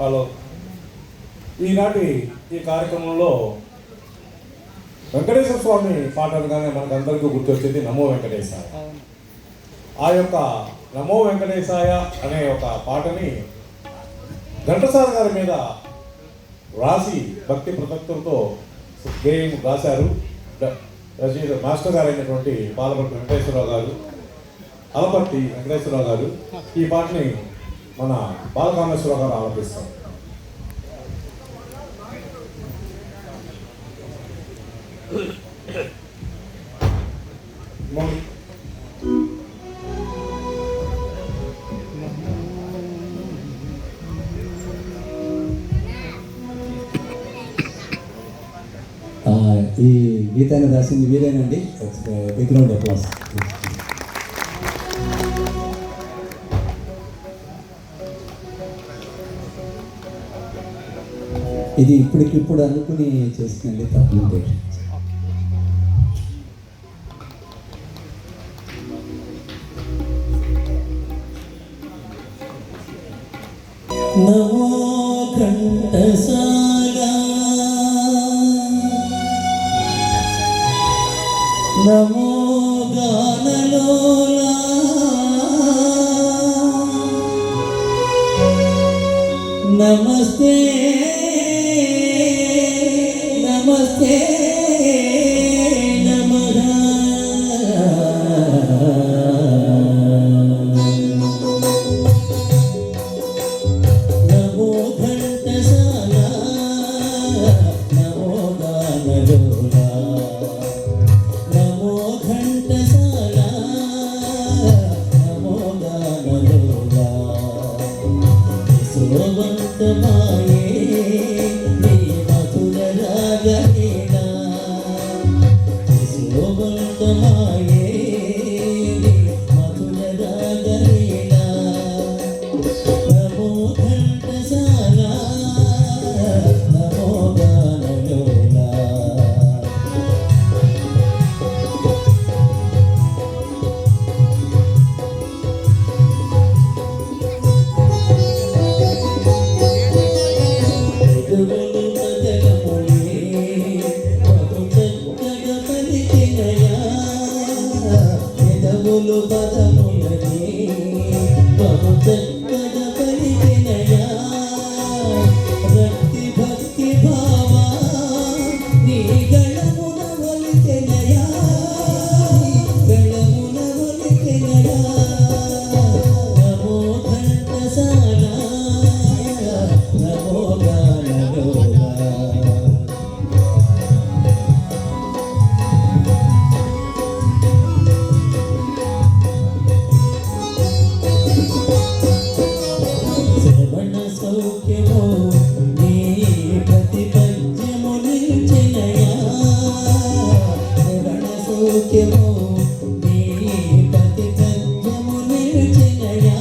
Hello ఈనాటి ఈ కార్యక్రమంలో వెంకటేశ్వర స్వామి పాట అనగానే మనకు అందరికీ గుర్తొచ్చేది నమో వెంకటేశాయ. ఆ యొక్క నమో వెంకటేశాయ అనే ఒక పాటని ఘంటసాల గారి మీద రాసి భక్తి ప్రదక్తులతో గేయం రాశారు. రచయిత మాస్టర్ గారు అయినటువంటి బాలపట్టి వెంకటేశ్వరరావు గారు అలపర్తి వెంకటేశ్వరరావు గారు ఈ పాటని మన బాలకామేశ్వరరావు గారు ఆలపిస్తారు మౌని. ఈ గీతాన్ని రాసింది వీరేనండి బ్యాక్గ్రౌండ్ అప్లాస్ ఇది ఇప్పటికిప్పుడు అనుకుని చేస్తుందండి తప్పకుండా just be శోభంతమాయే నీ మధుర రాగలీలా శోభంతమాయే పదములనే బహు చక్కగా సౌఖ్యము నీ ప్రతిపద్యము నిల్చినయా?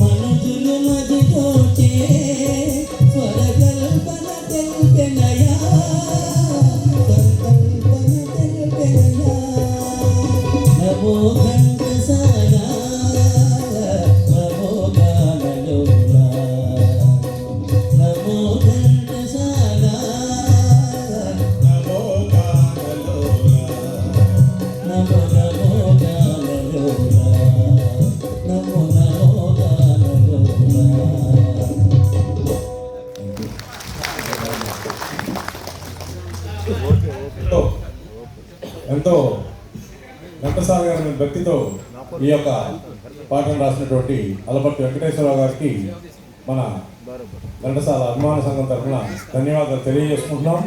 మనసులు మదితోచే స్వరకల్పన తెలిపెనయా? స్వరకల్పన తెలిపెనయా? నమో ఘంటసాల నమో గానలోలా నమో ఘంటసాల ఎంతో ఎంతో ఘంటసాల గారి భక్తితో ఈ యొక్క పాఠం రాసినటువంటి అలపర్తి వెంకటేశ్వరరావు గారికి మన ఘంటసాల అభిమాన సంఘం తరఫున ధన్యవాదాలు తెలియజేసుకుంటున్నాం.